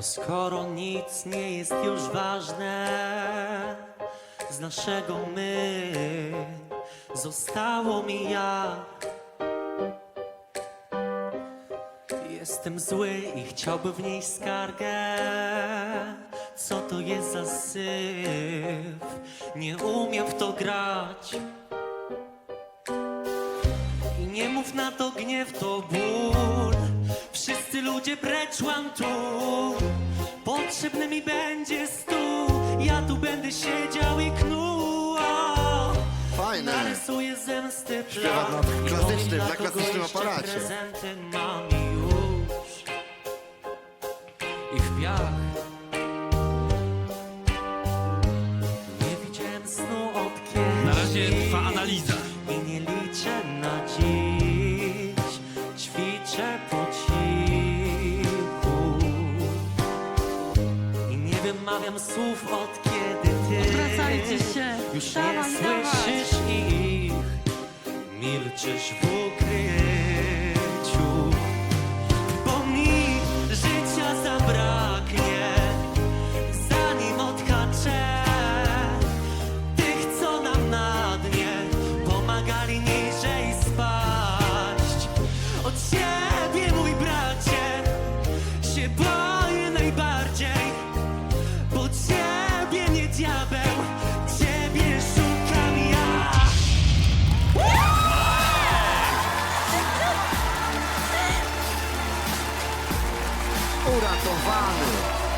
Bo skoro nic nie jest już ważne z naszego my, zostało mi ja. Jestem zły i chciałbym w niej skargę. Co to jest za syf? Nie umiem w to grać. I nie mów na to gniew, to ból. Wszyscy ludzie precz tu. Potrzebny mi będzie stół. Ja tu będę siedział i knuł. Fajne. Narysuję zemsty Śpiewa plan. na I klasycznym, powiem na kogo klasycznym jeszcze aparacie. Prezenty mam już. I w piach. Nie widziałem snu od kiedyś. Na razie trwa analiza. I nie liczę nie wymawiam słów od kiedy ty Odwracajcie się. już Dawaj, nie dawaj. słyszysz ich. Milczysz w ukryciu, bo mi życia zabraknie, zanim odhaczę tych, co nam na dnie pomagali niżej spaść. Od ciebie, mój bracie, się boję najbardziej, ciebie nie diabeł, ciebie szukam ja. Uratowany!